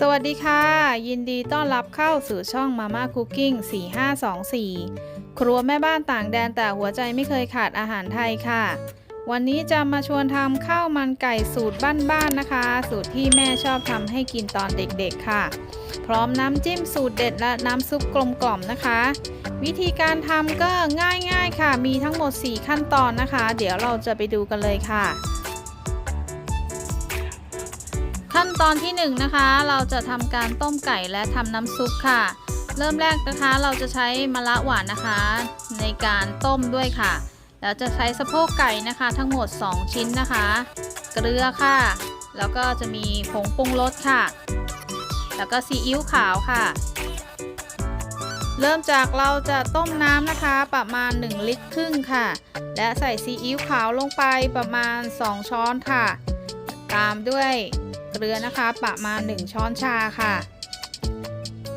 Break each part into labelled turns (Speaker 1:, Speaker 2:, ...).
Speaker 1: สวัสดีค่ะ ยินดีต้อนรับเข้าสู่ช่องมาม่าคุกกิ้ง4524 ครัวแม่บ้านต่างแดนแต่หัวใจไม่เคยขาดอาหารไทยค่ะ วันนี้จะมาชวนทำข้าวมันไก่สูตรบ้านๆนะคะ สูตรที่แม่ชอบทำให้กินตอนเด็กๆค่ะ พร้อมน้ำจิ้มสูตรเด็ดและน้ำซุปกลมกล่อมนะคะ วิธีการทำก็ง่ายๆค่ะ มีทั้งหมด 4 ขั้นตอนนะคะ เดี๋ยวเราจะไปดูกันเลยค่ะ ขั้นตอนที่1นงนะคะเราจะทำการต้มไก่และทำน้ำซุปค่ะ เริ่มแรกนะคะเราจะใช้มะระหวานนะคะ ในการต้มด้วยค่ะ แล้วจะใช้สะโพกไก่นะคะ ทั้งหมด 2 ชิ้นนะคะ เกลือค่ะ แล้วก็จะมีผงปรุงรสค่ะ แล้วก็ซีอิ๊วขาวค่ะ เริ่มจากเราจะต้มน้ำนะคะประมาณ 1 ลิตรครึ่งค่ะ และใส่ซีอิ๊วขาวลงไปประมาณ 2 ช้อนค่ะ ตามด้วย เกลือนะคะ ประมาณ 1 ช้อนชาค่ะ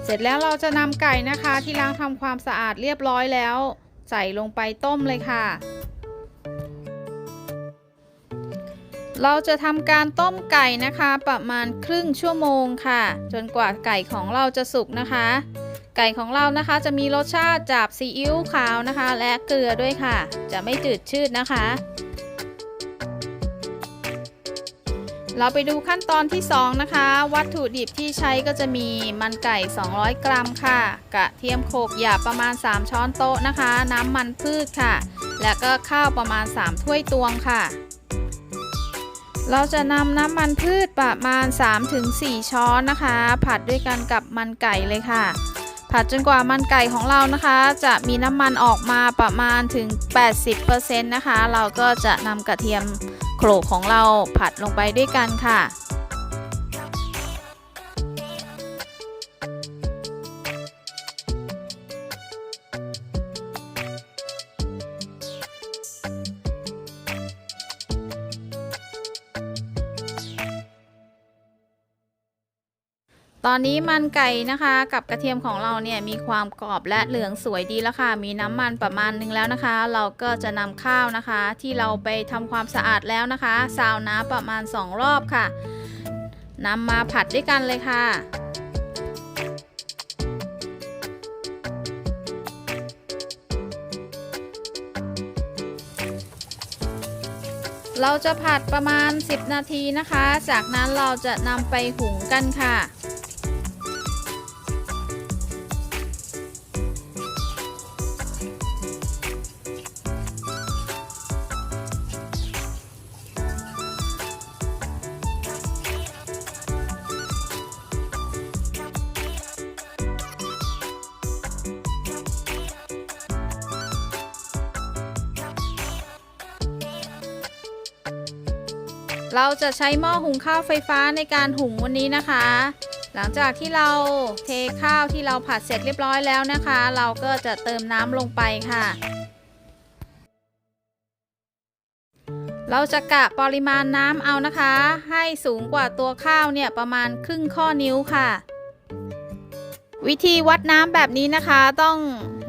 Speaker 1: เสร็จแล้วเราจะนำไก่นะคะ ที่ล้างทำความสะอาดเรียบร้อยแล้ว ใส่ลงไปต้มเลยค่ะ เราจะทำการต้มไก่นะคะ ประมาณครึ่งชั่วโมงค่ะ จนกว่าไก่ของเราจะสุกนะคะ ไก่ของเรานะคะจะมีรสชาติจากซีอิ๊วขาวนะคะ และเกลือด้วยค่ะ จะไม่จืดชืดนะคะ เราไปดูขั้นตอนที่ 2 นะคะ วัตถุดิบที่ใช้ก็จะมีมันไก่ 200 กรัมค่ะ กระเทียมโขกหยาบประมาณ 3 ช้อนโต๊ะนะคะ น้ำมันพืชค่ะ และก็ข้าวประมาณ 3 ถ้วยตวงค่ะ เราจะนำน้ำมันพืชประมาณ 3-4 ช้อนนะคะ ผัดด้วยกันกับมันไก่เลยค่ะ ผัดจนกว่ามันไก่ของเรานะคะ จะมีน้ำมันออกมาประมาณถึง 80%นะคะ เราก็จะนำกระเทียม โขลกของเราผัดลงไปด้วยกันค่ะ ตอนนี้มันไก่นะคะ กับกระเทียมของเราเนี่ยมีความกรอบและเหลืองสวยดีแล้วค่ะ มีน้ำมันประมาณนึงแล้วนะคะ เราก็จะนำข้าวนะคะ ที่เราไปทำความสะอาดแล้วนะคะซาวน้ำประมาณ 2 รอบค่ะนำมาผัดด้วยกันเลยค่ะเราจะผัดประมาณ 10 นาทีนะคะ จากนั้นเราจะนำไปหุงกันค่ะ เราจะใช้หม้อหุงข้าวไฟฟ้าในการหุงวันนี้นะคะ หลังจากที่เราเทข้าวที่เราผัดเสร็จเรียบร้อยแล้วนะคะ เราก็จะเติมน้ำลงไปค่ะ เราจะกะปริมาณน้ำเอานะคะ ให้สูงกว่าตัวข้าวเนี่ยประมาณครึ่งข้อนิ้วค่ะ วิธีวัดน้ำแบบนี้นะคะต้อง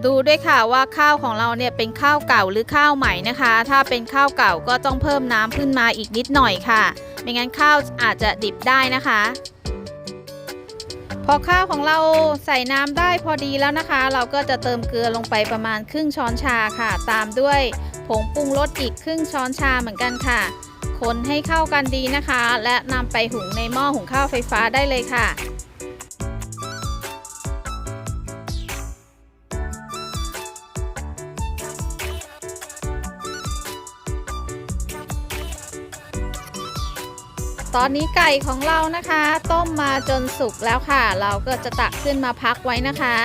Speaker 1: ดูด้วยค่ะว่าข้าวของเราเนี่ยเป็นข้าวเก่าหรือข้าวใหม่นะคะ ถ้าเป็นข้าวเก่าก็ต้องเพิ่มน้ำขึ้นมาอีกนิดหน่อยค่ะ ไม่งั้นข้าวอาจจะดิบได้นะคะ พอข้าวของเราใส่น้ำได้พอดีแล้วนะคะ เราก็จะเติมเกลือลงไปประมาณครึ่งช้อนชาค่ะ ตามด้วยผงปรุงรสอีกครึ่งช้อนชาเหมือนกันค่ะ คนให้เข้ากันดีนะคะ และนำไปหุงในหม้อหุงข้าวไฟฟ้าได้เลยค่ะ ตอนนี้ไก่ของเรานะคะ ต้มมาจนสุกแล้วค่ะ เราก็จะตักขึ้นมาพักไว้นะคะ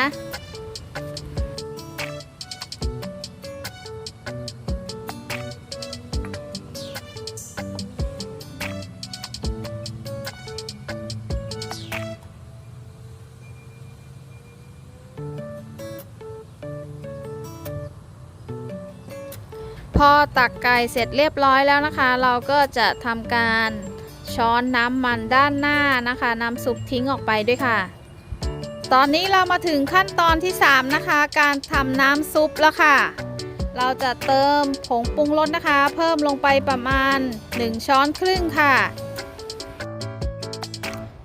Speaker 1: พอตักไก่เสร็จเรียบร้อยแล้วนะคะ เราก็จะทำการ ช้อนน้ำมันด้านหน้านะคะน้ำซุปทิ้งออกไปด้วยค่ะ ตอนนี้เรามาถึงขั้นตอนที่ 3 นะคะ การทำน้ำซุปแล้วค่ะ เราจะเติมผงปรุงรสนะคะ เพิ่มลงไปประมาณ 1 ช้อนครึ่งค่ะ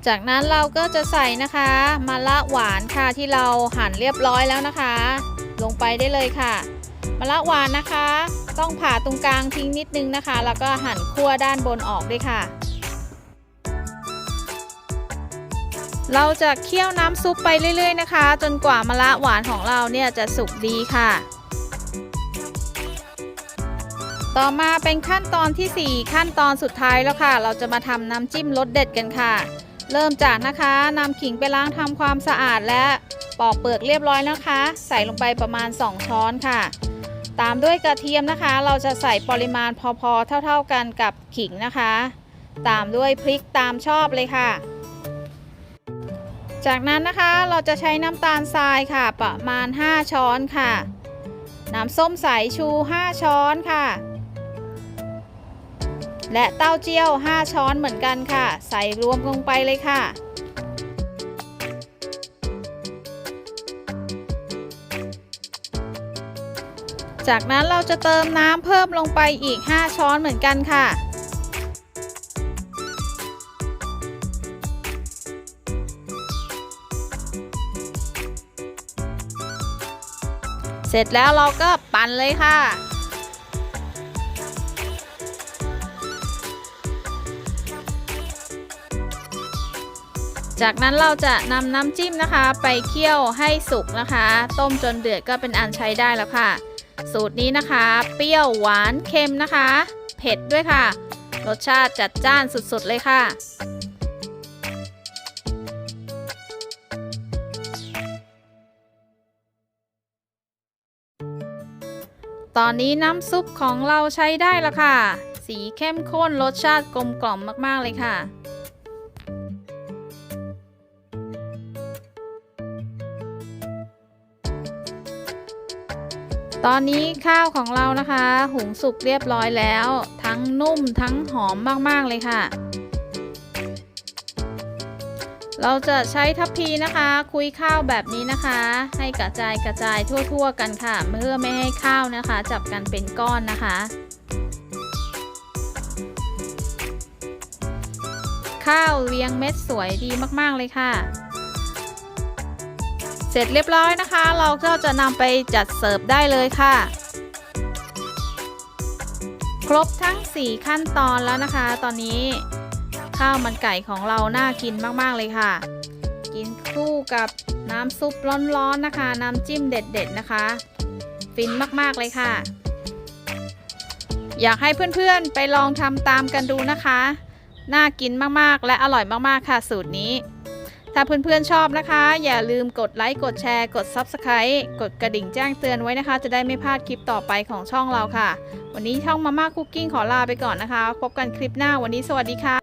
Speaker 1: จากนั้นเราก็จะใส่นะคะมะละหวานค่ะที่เราหั่นเรียบร้อยแล้วนะคะ ลงไปได้เลยค่ะมะละหวานนะคะ ต้องผ่าตรงกลางทิ้งนิดนึงนะคะ แล้วก็หั่นขั้วด้านบนออกด้วยค่ะ เราจะเคี่ยวน้ำซุปไปเรื่อย ๆ นะคะ จนกว่ามะละหวานของเราเนี่ยจะสุกดีค่ะ ต่อมาเป็นขั้นตอนทีสี่ 4 ขั้นตอนสุดท้ายแล้วค่ะ เราจะมาทำน้ำจิ้มรสเด็ดกันค่ะ เริ่มจากนะคะนำขิงไปล้างทำความสะอาดและปอกเปลือกเรียบร้อยนะคะ ใส่ลงไปประมาณ 2 ช้อนค่ะ ตามด้วยกระเทียมนะคะ เราจะใส่ปริมาณพอๆ เท่า ๆกันกับขิงนะคะ ตามด้วยพริกตามชอบเลยค่ะ จากนั้นนะคะเราจะใช้น้ำตาลทรายค่ะ ประมาณ 5 ช้อนค่ะ น้ำส้มสายชู 5 ช้อนค่ะ และเต้าเจี้ยว 5 ช้อนเหมือนกันค่ะ ใส่รวมลงไปเลยค่ะ จากนั้นเราจะเติมน้ำเพิ่มลงไปอีก 5 ช้อนเหมือนกันค่ะ เสร็จแล้วเราก็ปั่นเลยค่ะ จากนั้นเราจะนำน้ำจิ้มนะคะ ไปเคี่ยวให้สุกนะคะ ต้มจนเดือดก็เป็นอันใช้ได้แล้วค่ะ สูตรนี้นะคะ เปรี้ยวหวานเค็มนะคะ เผ็ดด้วยค่ะ รสชาติจัดจ้านสุดๆเลยค่ะ ตอนนี้น้ำซุปของเราใช้ได้แล้วค่ะ สีเข้มข้นรสชาติกลมกล่อมมาก ๆ เลยค่ะ ตอนนี้ข้าวของเรานะคะ หุงสุกเรียบร้อยแล้ว ทั้งนุ่มทั้งหอมมาก ๆ เลยค่ะ เราจะใช้ทัพพีนะคะ คุยข้าวแบบนี้นะคะ ให้กระจายกระจายทั่ว ๆ กันค่ะ เพื่อไม่ให้ข้าวนะคะ จับกันเป็นก้อนนะคะ ข้าวเรียงเม็ดสวยดีมากๆเลยค่ะ เสร็จเรียบร้อยนะคะ เราก็จะนำไปจัดเสิร์ฟได้เลยค่ะครบทั้ง 4 ขั้นตอนแล้วนะคะ ตอนนี้ ข้าวมันไก่ของเราน่ากินมากๆเลยค่ะ กินคู่กับน้ำซุปร้อนๆนะคะ น้ำจิ้มเด็ดๆนะคะ ฟินมากๆเลยค่ะ อยากให้เพื่อนๆไปลองทำตามกันดูนะคะ น่ากินมากๆและอร่อยมากๆค่ะสูตรนี้ ถ้าเพื่อนๆชอบนะคะ อย่าลืมกดไลค์กดแชร์ กด Subscribe กดกระดิ่งแจ้งเตือนไว้นะคะ จะได้ไม่พลาดคลิปต่อไปของช่องเราค่ะ วันนี้ช่องมาม่าคุกกิ้งขอลาไปก่อนนะคะ พบกันคลิปหน้าวันนี้สวัสดีค่ะ